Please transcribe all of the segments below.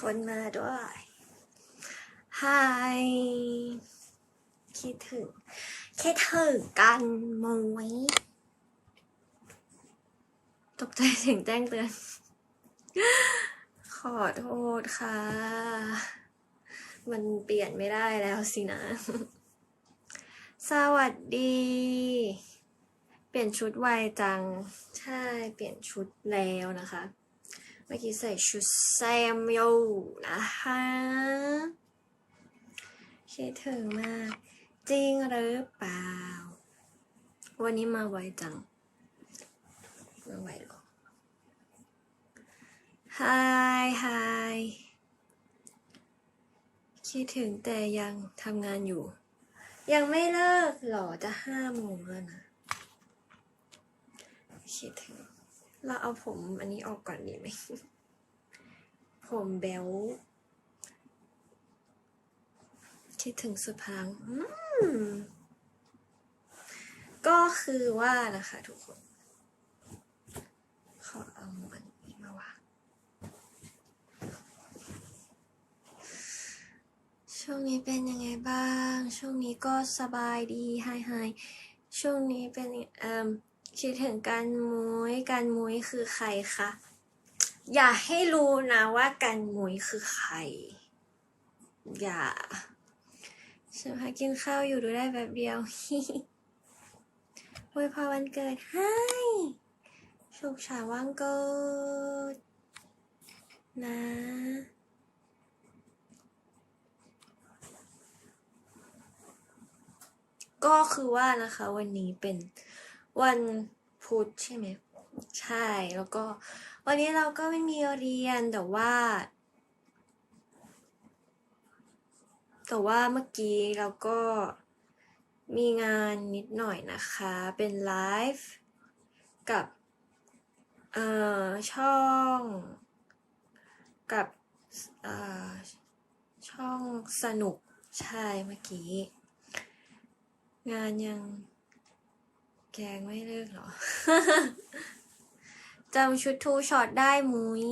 คนมาด้วยไฮคิดถึงคิดถึงกันมวยตกใจเสียงแจ้งเตือน ขอโทษค่ะ มันเปลี่ยนไม่ได้แล้วสินะ สวัสดี เปลี่ยนชุดไวจัง ใช่ เปลี่ยนชุดแล้วนะคะ เมื่อกี้ใส่ชุดแซมโยนะคะคิดถึงมาก จริงหรือเปล่า วันนี้มาไวจัง มาไวหรอฮายฮคิดถึงแต่ยังทำงานอยู่ ยังไม่เลิกหรอจะห้าโมงแล้วนะ คิดถึง เราเอาผมอันนี้ออกก่อนดีไหม ผมแบลคิดถึงสุดพลัง ก็คือว่านะคะทุกคน ขอเอาอันนี้มาวางช่วงนี้เป็นยังไงบ้าง ช่วงนี้ก็สบายดีไฮไฮช่วงนี้เป็นเอ่ม คิดถึงการมุ้ยการมุ้ยคือใครคะ อย่าให้รู้นะว่าการมุ้ยคือใคร อย่าฉันพากินข้าวอยู่ดูได้แบบเดียวอวยพรวันเกิดให้สุขฉาวันเกิด นะก็คือว่านะคะวันนี้เป็น วันพุธใช่ไหมใช่แล้วก็วันนี้เราก็ไม่มีเรียนแต่ว่า แต่ว่าเมื่อกี้เราก็มีงานนิดหน่อยนะคะ เป็นไลฟ์กับเอ่อช่องกับเอ่อช่องสนุกใช่เมื่อกี้ งานยัง แกงไม่เลิกเหรอจำชุดทูช็อตได้มุ้ย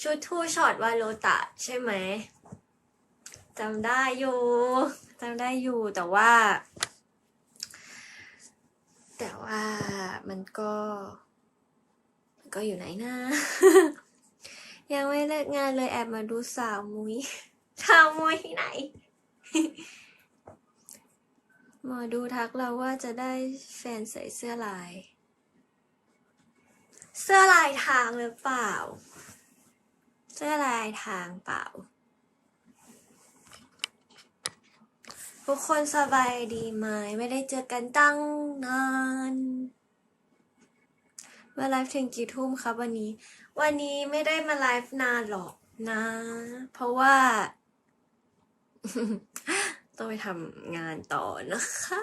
ชุดทูช็อตวาโลตะใช่ไหมจำได้อยู่จำได้อยู่แต่ว่า แต่ว่ามันก็มันก็อยู่ไหนนะยังไม่เลิกงานเลยแอบมาดูสาวมุ้ยสาวมุ้ยที่ไหน หมอดูทักเราว่าจะได้แฟนใส่เสื้อลาย เสื้อลายทางหรือเปล่า เสื้อลายทางเปล่า ทุกคนสบายดีไหมไม่ได้เจอกันตั้งนานมาไลฟ์ถึงกี่ทุ่มครับวันนี้ วันนี้ไม่ได้มาไลฟ์นานหรอกนะ เพราะว่า ต้องไปทำงานต่อนะคะ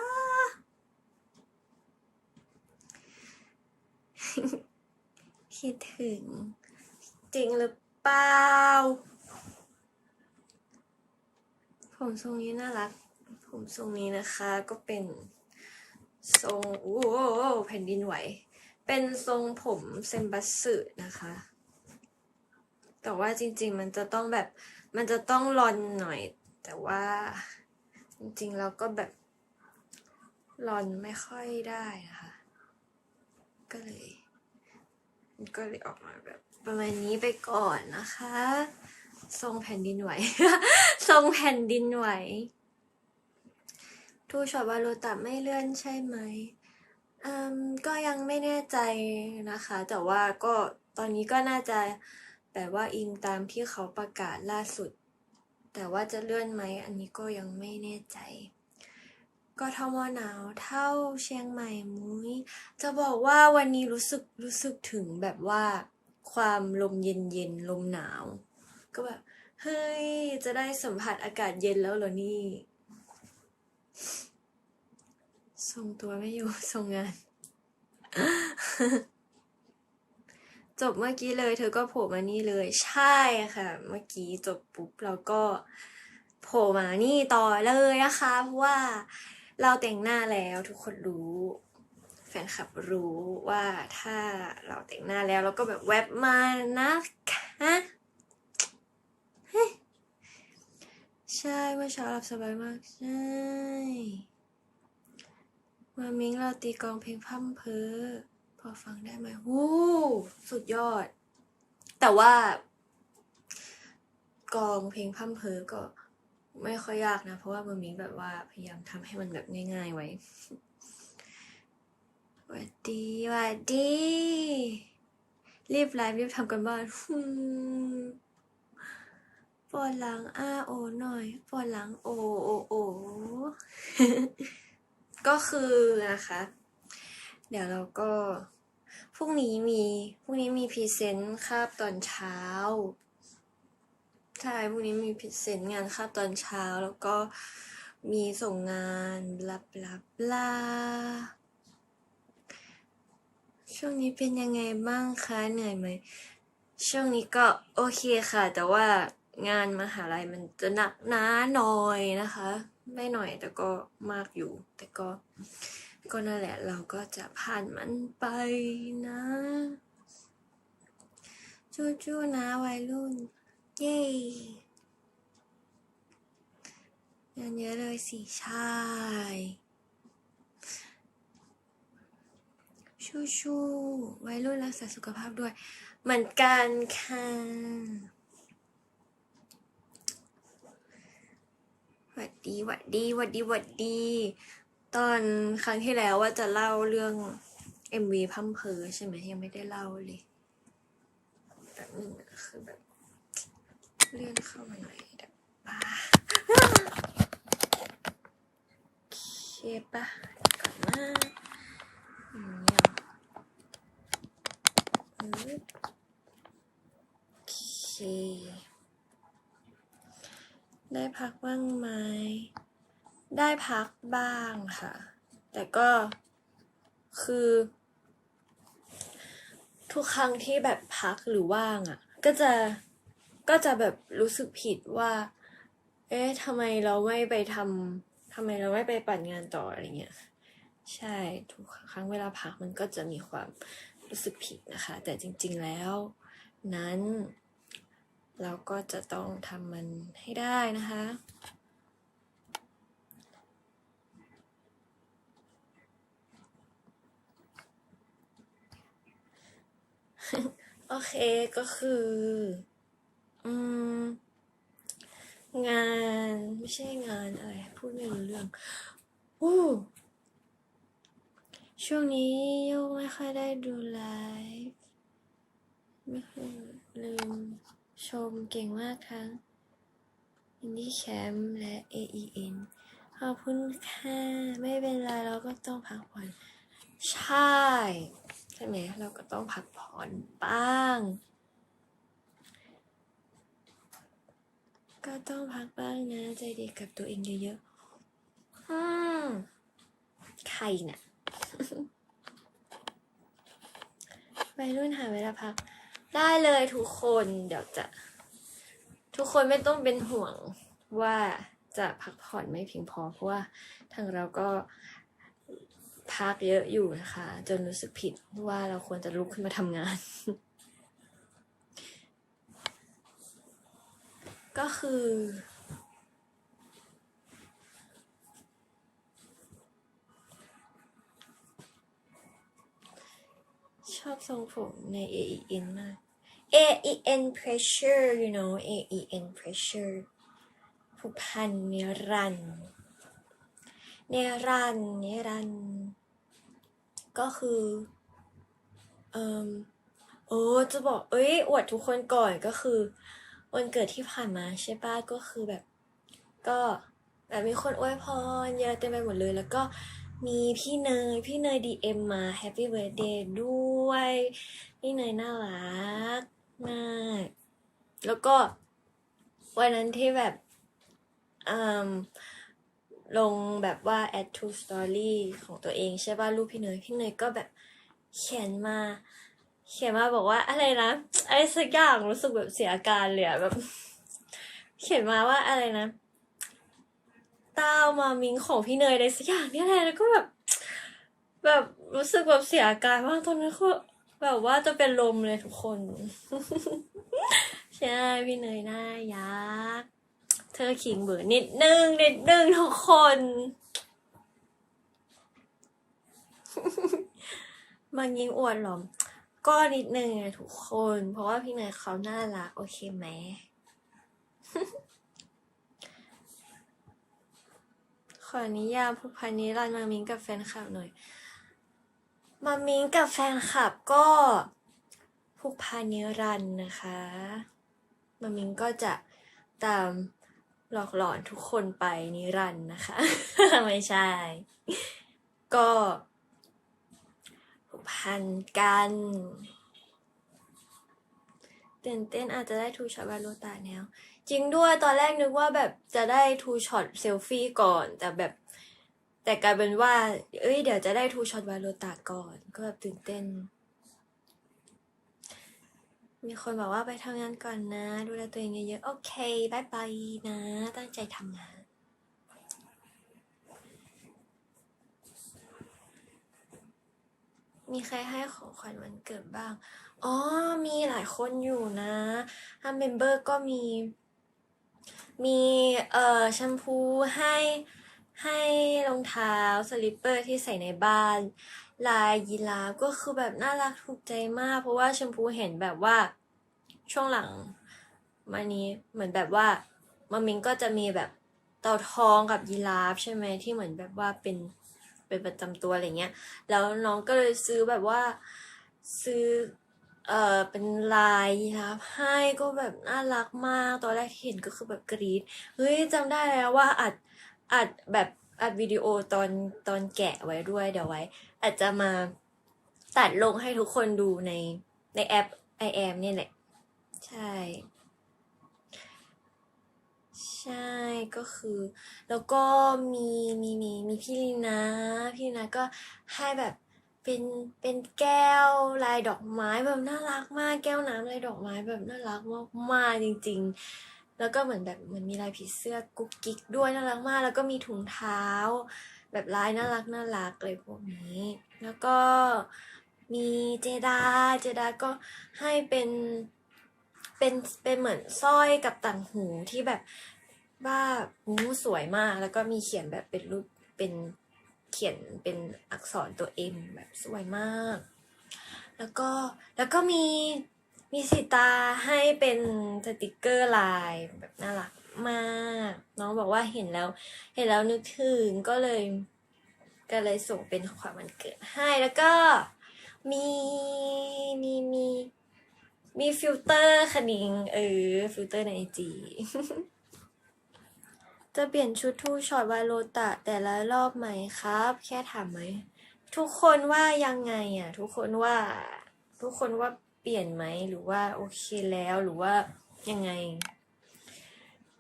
คิดถึง จริงหรือเปล่า ผมทรงนี้น่ารัก ผมทรงนี้นะคะก็เป็นทรงโอ้โหแผ่นดินไหว เป็นทรงผมเซมบัสสึนะคะ แต่ว่าจริงๆมันจะต้องแบบมันจะต้องรอนหน่อย แต่ว่า จริงๆเราก็แบบรอนไม่ค่อยได้นะคะ ก็เลย ก็เลยออกมาแบบ ประมาณนี้ไปก่อนนะคะ ทรงแผ่นดินไหว ทรงแผ่นดินไหว ทูชอตวาโลตะไม่เลื่อนใช่ไหมอืมก็ยังไม่แน่ใจนะคะ แต่ว่าก็ตอนนี้ก็น่าจะแบบว่าอิงตามที่เขาประกาศล่าสุด แต่ว่าจะเลื่อนไหมอันนี้ก็ยังไม่แน่ใจกทมหนาวเท่าเชียงใหม่มุ้ยจะบอกว่าวันนี้รู้สึกรู้สึกถึงแบบว่า ความลมเย็นเย็นลมหนาว ก็แบบเฮ้ยจะได้สัมผัสอากาศเย็นแล้วเหรอนี่ทรงตัวไม่อยู่ทรงงาน จบเมื่อกี้เลยเธอก็โผล่มานี่เลย ใช่ค่ะ เมื่อกี้จบปุ๊บเราก็โผล่มานี่ต่อเลยนะคะเพราะว่าเราแต่งหน้าแล้วทุกคนรู้ แฟนคลับรู้ว่าถ้าเราแต่งหน้าแล้วเราก็แบบแวบมานะคฮะใช่เมื่อเช้าหลับสบายมากใช่มามิงเราตีกองเพลงพร่ำเพอ อฟังได้ไหมวู้สุดยอด แต่ว่า กองเพลงพร่ำเพอก็ไม่ค่อยยากนะ เพราะว่ามามิงแบบว่าพยายามทำให้มันแบบง่ายๆไว้วัดดีวัดดี รีบไลฟ์รีบทำกันบ้านปวดหลังอ้าโอหน่อยปวดหลังโอโอโอก็คือนะคะ เดี๋ยวเราก็ พรุ่งนี้มี พรุ่งนี้มีพรีเซนต์คาบตอนเช้า ใช่ พรุ่งนี้มีพรีเซนต์งานคาบตอนเช้า แล้วก็มีส่งงานบลาบลาบลาช่วงนี้เป็นยังไงบ้างคะเหนื่อยไหม ช่วงนี้ก็โอเคค่ะ แต่ว่างานมหาลัยมันจะหนักหนาหน่อยนะคะ ไม่หน่อยแต่ก็มากอยู่ แต่ก็ ก็นั่นแหละเราก็จะผ่านมันไปนะจู้ๆนะวัยรุ่น เย้งานเยอะเลยสิใช่ชูชูๆวัยรุ่นรักษาสุขภาพด้วย เหมือนกันค่ะหวัดดีหวัดดีหวัดดีหวัดดี ตอนครั้งที่แล้วว่าจะเล่าเรื่อง MV พัมเพอใช่ไหมยังไม่ได้เล่าเลยแบบนึงคือแบบเลื่อนเข้ามาหน่อยแบบป้าโอเคปะก่อนนะอย่างเงี้ยโอเค ได้พักบ้างไหม ได้พักบ้างค่ะ แต่ก็คือ ทุกครั้งที่แบบพักหรือว่างอะ ก็จะก็จะแบบรู้สึกผิดว่า เอ๊ะทำไมเราไม่ไปทำทำไมเราไม่ไปปั่นงานต่ออะไรเงี้ย ใช่ ทุกครั้งเวลาพักมันก็จะมีความรู้สึกผิดนะคะ แต่จริง ๆแล้ว นั้น เราก็จะต้องทำมันให้ได้นะคะ โอเคก็คือ อืม งานไม่ใช่งานอะไร พูดไม่รู้เรื่องอู้ช่วงนี้โยกไม่ค่อยได้ดูไลฟ์ไม่ค่อยลืมชมเก่งมากทั้ง Indie Camp และ AEN ขอบคุณค่ะ ไม่เป็นไรเราก็ต้องพักผ่อน ใช่ ใช่ไหมเราก็ต้องพักผ่อนบ้าง ก็ต้องพักบ้างนะ ใจดีกับตัวเองเยอะๆอืมใครน่ะวัยรุ่นหาเวลาพัก ได้เลยทุกคนเดี๋ยวจะ ทุกคนไม่ต้องเป็นห่วงว่าจะพักผ่อนไม่เพียงพอเพราะว่าทางเราก็ พักเยอะอยู่นะคะ จนรู้สึกผิดว่าเราควรจะลุกขึ้นมาทำงาน ก็คือ ชอบทรงผมใน AEN มาก AEN pressure you know AEN pressure ผูกพันเนรันดร์ เนรันเนรัน ก็คือเอ่มโอ้จะบอก เอ้ยอวดทุกคนก่อนก็คือ วันเกิดที่ผ่านมาใช่ป้ะก็คือแบบ ก็แบบมีคนอวยพรเยอะเต็มไปหมดเลย แล้วก็มีพี่เนย พี่เนยดีเอ็มมาแฮปปี้เบิร์ดเดย์ด้วย พี่เนยน่ารักมาก แล้วก็วันนั้นที่แบบอืม ลงแบบว่า add to story ของตัวเองใช่ป่ะรูปพี่เนยพี่เนยก็แบบเขียนมา เขียนมาบอกว่าอะไรนะอะไรสักอย่างรู้สึกแบบเสียอาการเลยแบบ เขียนมาว่าอะไรนะต้าวมามิงของพี่เนยอะไรสักอย่างนี่แหละแล้วก็แบบ แบบรู้สึกแบบเสียอาการมากตอนนั้นก็แบบว่าจะเป็นลมเลยทุกคน ใช่พี่เนยน่ายัก เธอขิงเบอร์นิดนึงนิดนึงทุกคนมันยิงอวดหรอ ก็นิดนึงอะทุกคน เพราะว่าพี่เนยเขาน่ารัก โอเคไหมขอนิยามผูกพันนิรันมามิงกับแฟนคลับหน่อย มามิงกับแฟนคลับก็ผูกพันนิรันนะคะ มามิงก็จะตาม หลอกหลอนทุกคนไปนิรันด์นะคะ ไม่ใช่ ก็ผูกพันกันตื่นเต้นอาจจะได้ทูช็อตวาโลตาแนว จริงด้วยตอนแรกนึกว่าแบบจะได้ทูช็อตเซลฟี่ก่อน แต่แบบ แต่กลายเป็นว่า เอ้ยเดี๋ยวจะได้ทูช็อตวาโลตาก่อน ก็แบบตื่นเต้น มีคนบอกว่าไปทำงานก่อนนะ ดูแลตัวเองเยอะๆ โอเคบายบายนะ ตั้งใจทำงาน มีใครให้ของขวัญวันเกิดบ้าง อ๋อ มีหลายคนอยู่นะถ้าเมมเบอร์ก็มี มีเอ่อแชมพูให้ให้รองเท้าสลิปเปอร์ที่ใส่ในบ้าน ลายยีราฟก็คือแบบน่ารักถูกใจมาก เพราะว่าแชมพูเห็นแบบว่าช่วงหลังมานี้เหมือนแบบว่ามามิงก็จะมีแบบเต่าทองกับยีราฟใช่ไหมที่เหมือนแบบว่าเป็นเป็นประจำตัวอะไรเงี้ย แล้วน้องก็เลยซื้อแบบว่าซื้อเอ่อเป็นลายยีราฟให้ก็แบบน่ารักมาก ตอนแรกที่เห็นก็คือแบบกรี๊ดเฮ้ยจำได้แล้วว่าอัดอัดแบบ อัดวิดีโอตอนตอนแกะไว้ด้วยเดี๋ยวไว้ อาจจะมาตัดลงให้ทุกคนดูในในแอป i am เนี่ยแหละ ใช่ ใช่ก็คือ แล้วก็มีมีมีมีพี่ลีนะพี่ลีนะก็ให้แบบเป็นเป็นแก้วลายดอกไม้แบบน่ารักมากแก้วน้ำลายดอกไม้แบบน่ารักมากมากจริง ๆ แล้วก็เหมือนแบบเหมือนมีลายผีเสื้อกุ๊กกิ๊กด้วยน่ารักมาก แล้วก็มีถุงเท้า แบบลายน่ารักน่ารักเลยพวกนี้ แล้วก็มีเจดา เจดาก็ให้เป็นเป็นเป็นเหมือนสร้อยกับต่างหูที่แบบว่าหูสวยมาก แล้วก็มีเขียนแบบเป็นรูปเป็นเขียนเป็นอักษรตัวเอ็มแบบสวยมาก แล้วก็แล้วก็มี มีสีตาให้เป็นสติกเกอร์ลายแบบน่ารักมาก น้องบอกว่าเห็นแล้ว เห็นแล้วนึกถึงก็เลย ก็เลยส่งเป็นของขวัญวันเกิดให้แล้วก็มีมีมีมีฟิลเตอร์คะนิงเออฟิลเตอร์ในไอจีจะเปลี่ยนชุดทูช็อตวาโลตะแต่ละรอบไหมครับ แค่ถามไหม ทุกคนว่ายังไงอะ ทุกคนว่า ทุกคนว่า ปลี่ยนไหมหรือว่าโอเคแล้วหรือว่ายังไง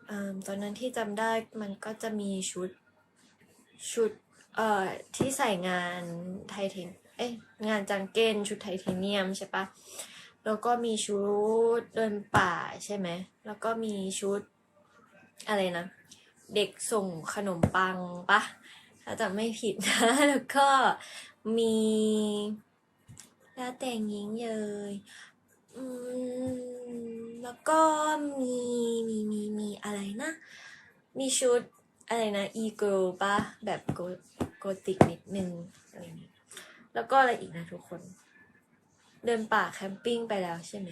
อตอนนั้นที่จำได้มันก็จะมีชุดชุดเอ่อที่ใส่งานไทเทนเอ้ยงานจังเก้นชุดไทเทเนียมใช่ปะแล้วก็มีชุดเดินป่าใช่ไหมแล้วก็มีชุดอะไรนะ เด็กส่งขนมปังปะถ้าจำไม่ผิดนะ แล้วก็มี แล้วแต่งยิงเลยอืมแล้วก็มีมีมีมีอะไรนะ มีชุดอะไรนะอีเกิลปะแบบโกโกติกนิดนึงอะไรนี้แล้วก็อะไรอีกนะทุกคน เดินป่าแคมปิ้งไปแล้วใช่ไหม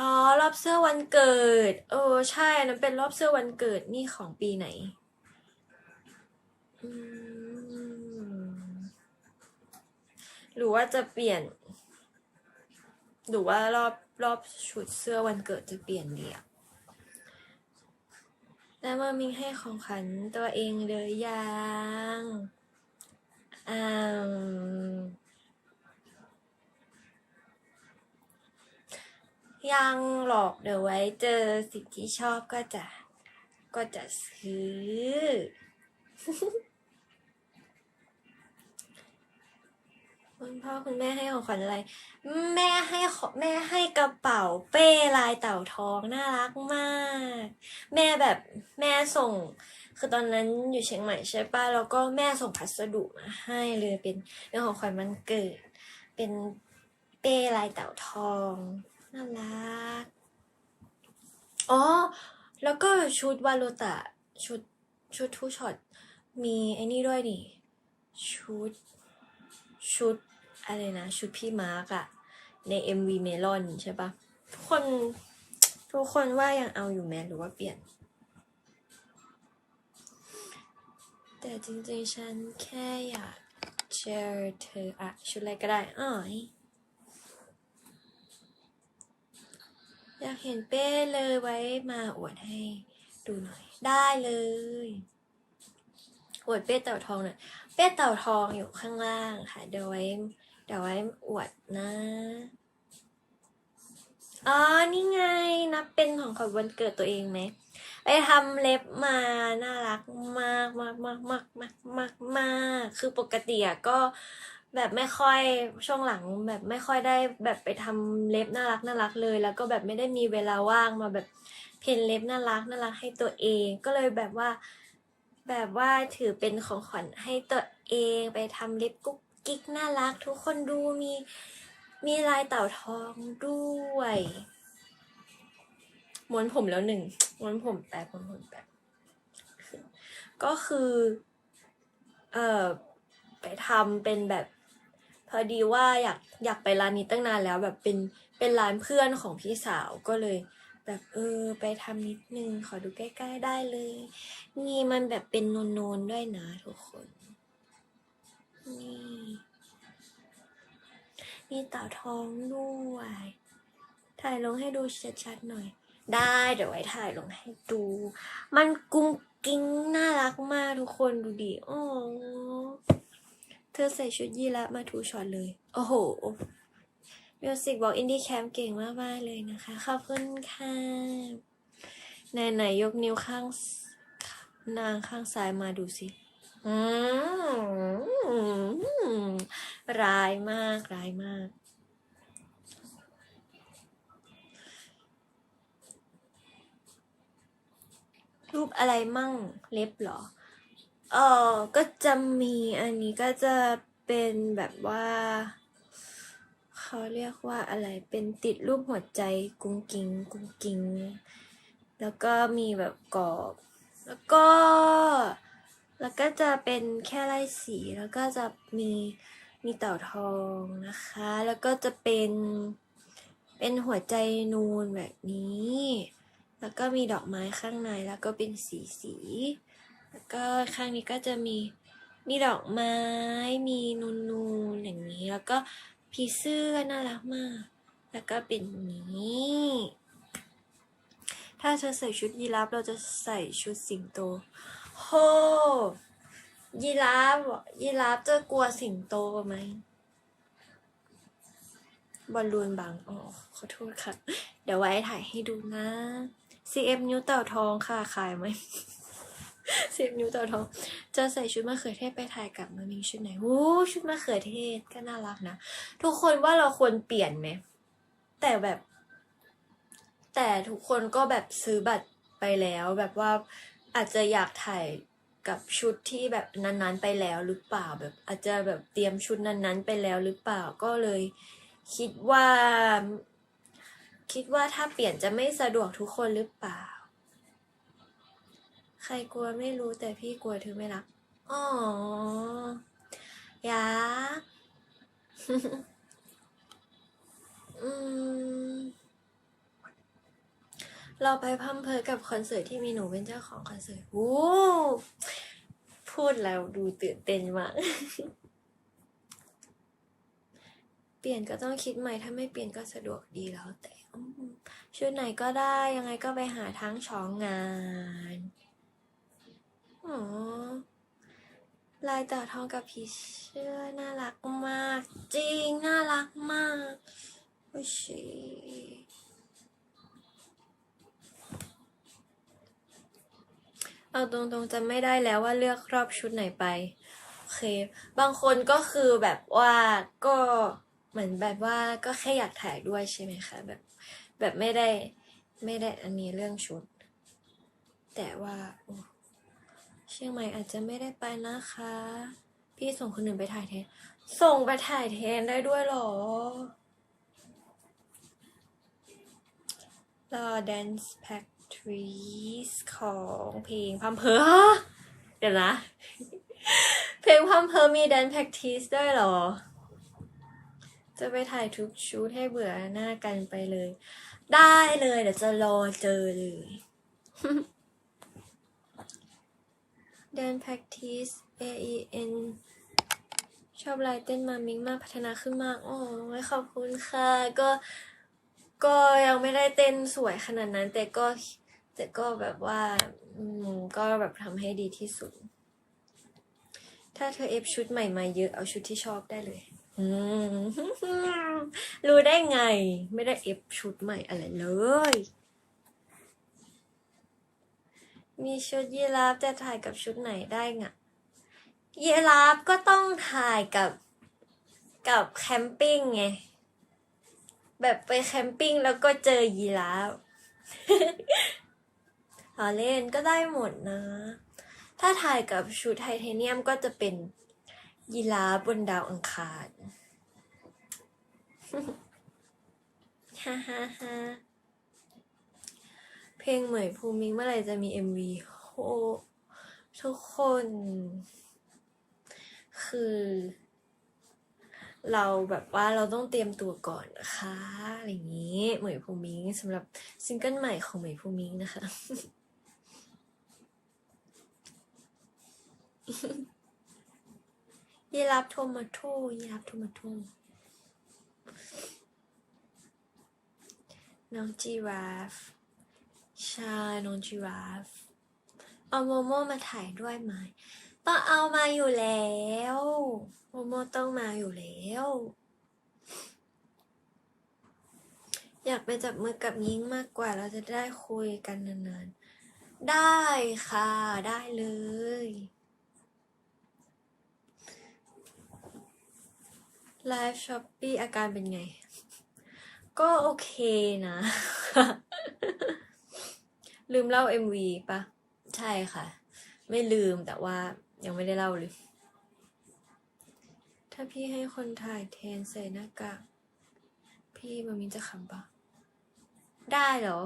อ๋อ รอบเสื้อวันเกิด เออ ใช่นั้นเป็นรอบเสื้อวันเกิดนี่ของปีไหน หรือว่าจะเปลี่ยน หรือว่ารอบรอบชุดเสื้อวันเกิดจะเปลี่ยนดีอะแล้วมามิงให้ของขวัญตัวเองเลยยังอ่ายังหรอกเดี๋ยวไว้เจอสิ่งที่ชอบก็จะก็จะซื้อ คุณพ่อคุณแม่ให้ของขวัญอะไร แม่ให้ขอแม่ให้กระเป๋าเป้ลายเต่าทองน่ารักมาก แม่แบบแม่ส่ง คือตอนนั้นอยู่เชียงใหม่ใช่ป่ะแล้วก็แม่ส่งพัสดุมาให้เลยเป็นเป็นของขวัญวันเกิด เป็นเป้ลายเต่าทองน่ารักอ๋อแล้วก็ชุดวาโลตะชุดชุดทูช็อตมีไอ้นี่ด้วยดิชุด ชุดอะไรนะ ชุดพี่มาร์กอะใน MV เมลอนใช่ปะทุกคนทุกคนว่ายังเอาอยู่ไหมหรือว่าเปลี่ยน แต่จริงๆ ฉันแค่อยากเจอเธออะชุดอะไรก็ได้อ๋อยอยากเห็นเป้เลยไว้มาอวดให้ดูหน่อย ได้เลย อวดเป้เต่าทองหน่อยเป้เต่าทองอยู่ข้างล่างค่ะ เดี๋ยวไว้เดี๋ยวไว้อวดนะ อ๋อ นี่ไงนับเป็นของขวัญวันเกิดตัวเองไหมไปทำเล็บมาน่ารักมากมากมากมากมากมากมากคือปกติอะก็แบบไม่ค่อยช่วงหลังแบบไม่ค่อยได้แบบไปทำเล็บน่ารักน่ารักเลย แล้วก็แบบไม่ได้มีเวลาว่างมาแบบเพ้นเล็บน่ารักน่ารักให้ตัวเอง ก็เลยแบบว่า แบบว่าถือเป็นของขวัญให้ตัวเองไปทำเล็บกุ๊กกิ๊กน่ารัก ทุกคนดูมีมีลายเต่าทองด้วยม้วนผมแล้วหนึ่งม้วนผมแป๊บม้วนผมแป๊บก็คือเอ่อไปทำเป็นแบบ พอดีว่าอยากอยากไปร้านนี้ตั้งนานแล้วแบบเป็นเป็นร้านเพื่อนของพี่สาวก็เลย แบบเออ ไปทำนิดนึง ขอดูใกล้ ๆ ได้เลย นี่มันแบบเป็นโนนๆด้วยนะทุกคน นี่ มีเต่าท้องด้วย ถ่ายลงให้ดูชัดๆหน่อย ได้เดี๋ยวไว้ถ่ายลงให้ดู มันกุ้งกิ้งน่ารักมากทุกคนดูดิโอ้เธอใส่ชุดยีราฟมาทูช็อตเลย โอ้โห มิวสิกบอกอินดี้แคมเก่งมากๆเลยนะคะ ขอบคุณค่ะ ไหนไหนๆยกนิ้วข้างนางข้างซ้ายมาดูสิอืมร้ายมาก ร้ายมาก รูปอะไรมั่งเล็บเหรอ เออก็จะมีอันนี้ก็จะเป็นแบบว่า เขาเรียกว่าอะไรเป็นติดรูปหัวใจกุ้งกิงกุ้งกิง แล้วก็มีแบบกรอบ แล้วก็ แล้วก็จะเป็นแค่ไล่สีแล้วก็จะมีมีเต่าทองนะคะ แล้วก็จะเป็นเป็นหัวใจนูนแบบนี้ แล้วก็มีดอกไม้ข้างในแล้วก็เป็นสีสี แล้วก็ข้างนี้ก็จะมีมีดอกไม้ มีนูนนูนๆอย่างนี้ แล้วก็ ผีเสื้อน่ารักมาก แล้วก็เป็นนี้ ถ้าเธอใส่ชุดยีราฟเราจะใส่ชุดสิงโต โห ยีราฟยีราฟจะกลัวสิงโตไหมบอลลูนบางอ๋อขอโทษค่ะ เดี๋ยวไว้ถ่ายให้ดูนะ CF นิ้วเต่าทองค่ะ ขายไหม CF นิ้วเต่าท้องจะใส่ชุดมะเขือเทศไปถ่ายกับมามิงชุดไหนโอ้ชุดมะเขือเทศก็น่ารักนะ ทุกคนว่าเราควรเปลี่ยนไหม แต่แบบ แต่ทุกคนก็แบบซื้อบัตรไปแล้ว แบบว่าอาจจะอยากถ่ายกับชุดที่แบบนั้นๆไปแล้วหรือเปล่าแบบ อาจจะแบบเตรียมชุดนั้นๆไปแล้วหรือเปล่าก็เลย คิดว่า คิดว่าถ้าเปลี่ยนจะไม่สะดวกทุกคนหรือเปล่า ใครกลัวไม่รู้แต่พี่กลัวเธอไม่รัก อ๋อ ยา อืม เราไปพัมเพอกับคอนเสิร์ตที่มีหนูเป็นเจ้าของคอนเสิร์ตโอ้พูดแล้วดูตื่นเต้นมาก เปลี่ยนก็ต้องคิดใหม่ ถ้าไม่เปลี่ยนก็สะดวกดีแล้วแต่อืมชุดไหนก็ได้ยังไงก็ไปหาทั้งช้องงาน อ๋อลายต่อทองกับผีเสื้อน่ารักมาก จริง น่ารักมาก โอ้ชิเอาตรงๆจะไม่ได้แล้วว่าเลือกรอบชุดไหนไป โอเค บางคนก็คือแบบว่าก็เหมือนแบบว่าก็แค่อยากถ่ายด้วยใช่ไหมคะแบบแบบไม่ได้ไม่ได้อันนี้เรื่องชุด แต่ว่าโอ้ เชียงใหม่อาจจะไม่ได้ไปนะคะ พี่ส่งคนอื่นไปถ่ายแทน ส่งไปถ่ายแทนได้ด้วยหรอรอ Dance Practice ของเพลงพัมเพอเดี๋ยวนะ เพลงพัมเพอมี Dance Practice ด้วยหรอ จะไปถ่ายทุกชุดให้เบื่อหน้ากันไปเลย ได้เลยเดี๋ยวจะรอเจอเลย Dance Practice A E N ชอบลายเต้นมามิงมากพัฒนาขึ้นมาก โอ้ยขอบคุณค่ะ ก็ก็ยังไม่ได้เต้นสวยขนาดนั้น แต่ก็แต่ก็แบบว่า อืม ก็แบบทำให้ดีที่สุด ถ้าเธอเอฟชุดใหม่มาเยอะ เอาชุดที่ชอบได้เลย อืม รู้ได้ไง ไม่ได้เอฟชุดใหม่อะไรเลย มีชุดยีราฟจะถ่ายกับชุดไหนได้ไงยีราฟก็ต้องถ่ายกับกับแคมปิ้งไง แบบไปแคมปิ้งแล้วก็เจอยีราฟล้อเล่นก็ได้หมดนะ ถ้าถ่ายกับชุดไทเทเนียมก็จะเป็นยีราฟบนดาวอังคารฮ่าฮ่าฮ่า เพลงเหมยภูมิงเมื่อไหร่จะมี MV โอ้ทุกคน คือ เราแบบว่าเราต้องเตรียมตัวก่อนนะคะอะไรอย่างนี้เหมยภูมิงสำหรับซิงเกิลใหม่ของเหมยภูมิงนะคะยีราฟโทมาโตยีราฟโทมาโตน้องจีราฟ ใช่น้องจีราฟเอาโมโมมาถ่ายด้วยไหมต้องเอามาอยู่แล้วโมโมต้องมาอยู่แล้ว อยากไปจับมือกับยิงมากกว่าเราจะได้คุยกันนานๆ ได้ค่ะ ได้เลย ไลฟ์ช้อปปี้อาการเป็นไง ก็โอเคนะ ลืมเล่า MV ปะใช่ค่ะ ไม่ลืมแต่ว่ายังไม่ได้เล่าเลย ถ้าพี่ให้คนถ่ายแทนใส่หน้ากากพี่มามินจะขำปะได้เหรอ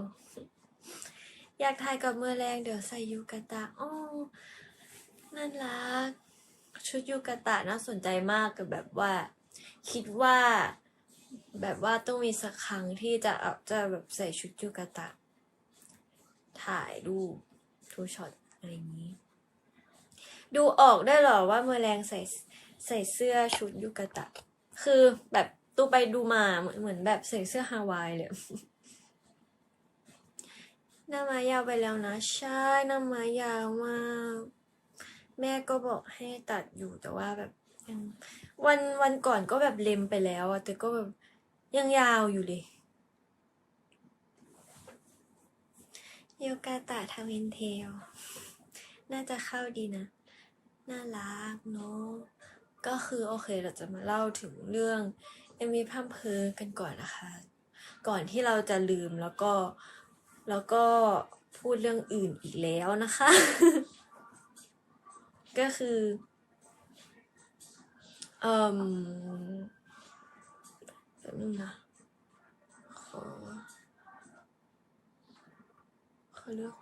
อยากถ่ายกับเมื่อแรงเดี๋ยวใส่ยูกาตะอ๋อน่ารัก ชุดยูกาตะน่าสนใจมากกับแบบว่า คิดว่าแบบว่าต้องมีสักครั้งที่จะเอาจะแบบใส่ชุดยูกาตะ ถ่ายรูปทูช็อตอะไรอย่างนี้ ดูออกได้หรอว่าเมื่อแรงใส่ใส่เสื้อชุดยูกตะ คือแบบตูไปดูมาเหมือนเหมือนแบบใส่เสื้อฮาวายเลยหน้าม้ยาวไปแล้วนะ ใช่หน้าม้ยาวมากแม่ก็บอกให้ตัดอยู่แต่ว่าแบบยังวันวันก่อนก็แบบเล็มไปแล้วอะแต่ก็แบบยังยาวอยู่เลย โยกาตะทาวินเทล น่าจะเข้าดีนะ น่ารักเนาะ ก็คือโอเคเราจะมาเล่าถึงเรื่องเอ็มวีพัมเพอกันก่อนนะคะ ก่อนที่เราจะลืมแล้วก็แล้วก็พูดเรื่องอื่นอีกแล้วนะคะ ก็คือเอ่มแป๊บนึงนะขอ Nước.